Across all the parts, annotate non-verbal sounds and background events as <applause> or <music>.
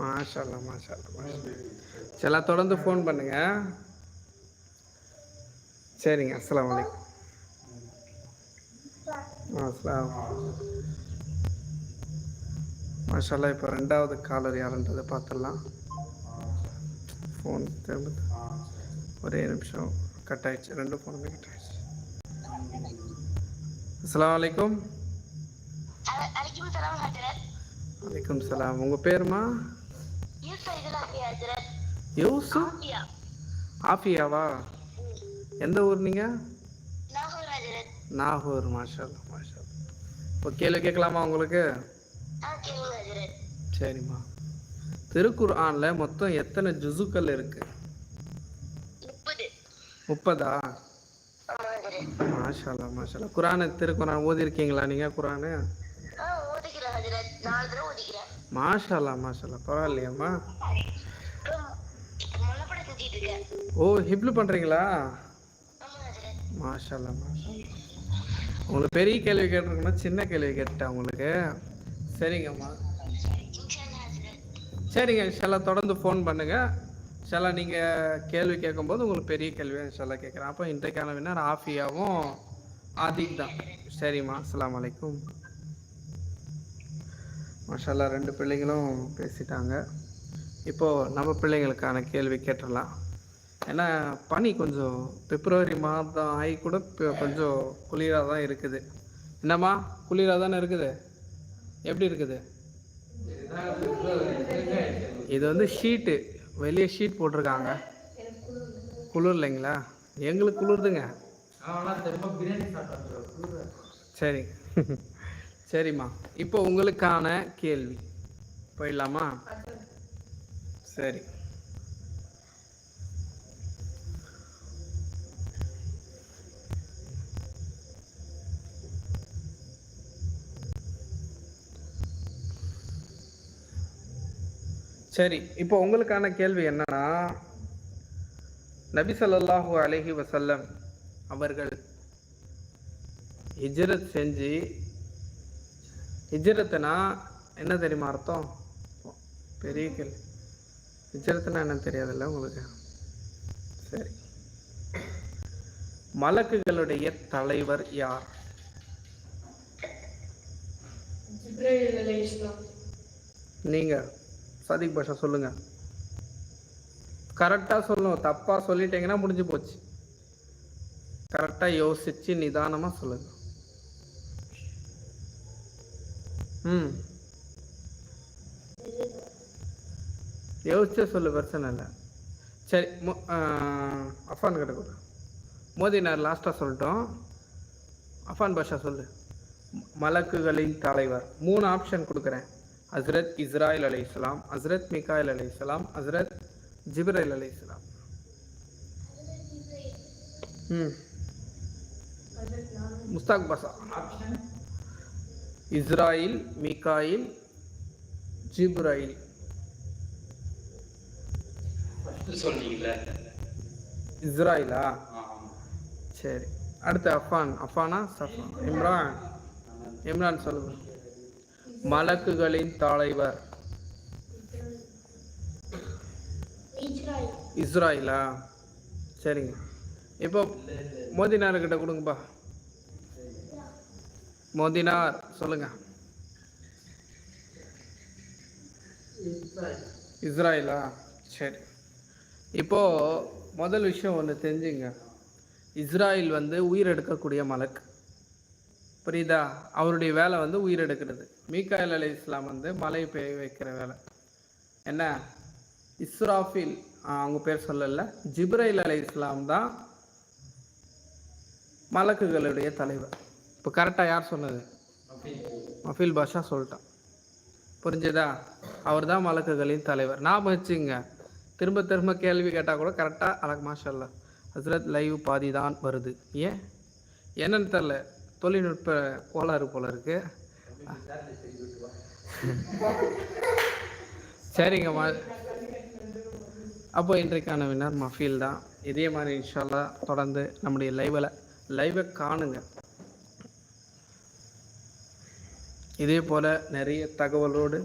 மாஷால்லா மாஷால்லா மாஷா சரி தொடர்ந்து ஃபோன் பண்ணுங்க. சரிங்க அஸ்ஸலாமு அலைக்கும். அஸ்லாம் மாஷால்லா இப்போ ரெண்டாவது காலர் யாருன்றதை பார்த்துடலாம். ஃபோன் திரும்ப ஒரே நிமிஷம் கட் ஆயிடுச்சு. ரெண்டு ஃபோனுமே கட் ஆயிடுச்சு. சலாம் ஹஜரத் வலைக்கும் சலாம். உங்கள் பேருமா? யூசு ஆஃபியா. ஆஃபியாவா? எந்த ஊர் நீங்கள் நாகூர் மாஷால்லா மாஷா இப்போ கேள்வி கேட்கலாமா உங்களுக்கு? சரிம்மா. திருக்குர்ஆனில் மொத்தம் எத்தனை ஜுசுக்கள் இருக்கு? முப்பது. மாஷால்லா மாஷால்லா குரானை திருக்குரான் ஓதிருக்கீங்களா நீங்கள் குரானு மாஷாலா மாஷாலா பரவாயில்லையாம்மா. ஓ ஹிப்லு பண்ணுறீங்களா மாஷாலா மாஷாலா உங்களுக்கு பெரிய கேள்வி கேட்டிருக்கணும் சின்ன கேள்வி கேட்டேன் உங்களுக்கு. சரிங்கம்மா. சரிங்க இன்ஷால்லா தொடர்ந்து ஃபோன் பண்ணுங்க. இன்ஷால்லா நீங்கள் கேள்வி கேட்கும்போது உங்களுக்கு பெரிய கேள்வியாக இன்ஷால்லா கேட்குறேன். அப்போ இன்றைக்கான வினர் ஆஃபியாவும் ஆதிக் தான். சரிம்மா அஸ்ஸலாமு அலைக்கும். மாஷால்லா ரெண்டு பிள்ளைங்களும் பேசிட்டாங்க. இப்போது நம்ம பிள்ளைங்களுக்கான கேள்வி கேட்டுடலாம். ஏன்னா பனி கொஞ்சம் பிப்ரவரி மாதம் ஆகி கூட இப்போ கொஞ்சம் குளிராக தான் இருக்குது. என்னம்மா குளிராக தானே இருக்குது? எப்படி இருக்குது? இது வந்து ஷீட்டு வெளியே ஷீட் போட்டிருக்காங்க. குளிர் இல்லைங்களா எங்களுக்கு குளிருதுங்க. சரி. <laughs> சரிம்மா. இப்போ உங்களுக்கான கேள்வி. போயிடலாமா? சரி. சரி இப்போ உங்களுக்கான கேள்வி என்னன்னா நபி ஸல்லல்லாஹு அலஹி வசல்லம் அவர்கள் ஹிஜ்ரத் செஞ்சு ஹிஜ்ரத்துனா என்ன தெரியுமா அர்த்தம்? பெரிய கேள்வி. ஹிஜ்ரத்துனா என்ன தெரியாதுல்ல உங்களுக்கு? சரி. மலக்குகளுடைய தலைவர் யார்? நீங்க சதிக் பாஷா சொல்லுங்க. கரெக்டா சொல்லணும் தப்பா சொல்லிட்டீங்கன்னா முடிஞ்சு போச்சு. கரெக்டா யோசிச்சு நிதானமா சொல்லுங்க. ம். யோசிச்சே சொல்லு பிரச்சனை இல்லை. சரி மோ அஃபான் கிட்ட கொடு மோதி லாஸ்ட்டாக சொல்லிட்டோம். அஃபான் பாஷா சொல்லு. மலக்குகளின் தலைவர். மூணு ஆப்ஷன் கொடுக்குறேன். ஹஸ்ரத் இஸ்ராயில் அலி இஸ்லாம் ஹஸ்ரத் மிகாயில் அலை இஸ்லாம் ஹஸ்ரத் ஜிப்ரைல் அலி இஸ்லாம் ம். முஸ்தாக் பாஷா. இஸ்ராயில் மிகாயில் ஜிப்ரைல் இஸ்ராயிலா? சரி. அடுத்து அஃபான். அஃபானா? சஃபான். இம்ரான். இம்ரான் சொல்லுங்க மலக்குகளின் தலைவர். இஸ்ராயிலா. சரிங்க. இப்போ மோதினார் கிட்ட கொடுங்கப்பா. மோதினார். சொல்லுங்க. இஸ்ராயிலா சரி. இப்போ முதல் விஷயம் ஒன்று தெரிஞ்சுங்க. இஸ்ராயில் வந்து உயிர் எடுக்கக்கூடிய மலக்கு புரியுதா? அவருடைய வேலை வந்து உயிர் எடுக்கிறது மீகாயில் அலை இஸ்லாம் வந்து மலை பெய்ய வைக்கிற வேலை. என்ன? இஸ்ராஃபில் அவங்க பேர் சொல்லல. ஜிப்ரைல் அலை இஸ்லாம் தான் மலக்குகளுடைய தலைவர். இப்போ கரெக்டாக யார் சொன்னது? மஃபில் பாஷா சொல்லிட்டான். புரிஞ்சுதா? அவர் தான் மலக்குகளின் தலைவர். ஞாபகம் வச்சுங்க திரும்ப திரும்ப கேள்வி கேட்டால் கூட கரெக்டாக அழகு மாஷல்ல ஹசரத் லைவ் பாதி தான் வருது. ஏன்? என்னன்னு தெரில தொழில்நுட்ப கோளாறு போல இருக்கு. சரிங்கம்மா அப்போ இன்றைக்கான வினர் மஃபீல் தான். இதே மாதிரி இன்ஷால்லா தொடர்ந்து நம்முடைய லைவில் லைவை காணுங்க. இதே போல் நிறைய தகவலோடு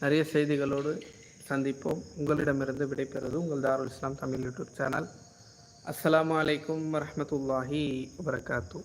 நிறைய செய்திகளோடு சந்திப்போம். உங்களிடமிருந்து விடைபெறுவது உங்கள் தாருல் இஸ்லாம் தமிழ் யூடியூப் சேனல். அஸ்லாம் வலைக்கம் வரமத்துல்லாஹி வரகாத்தூ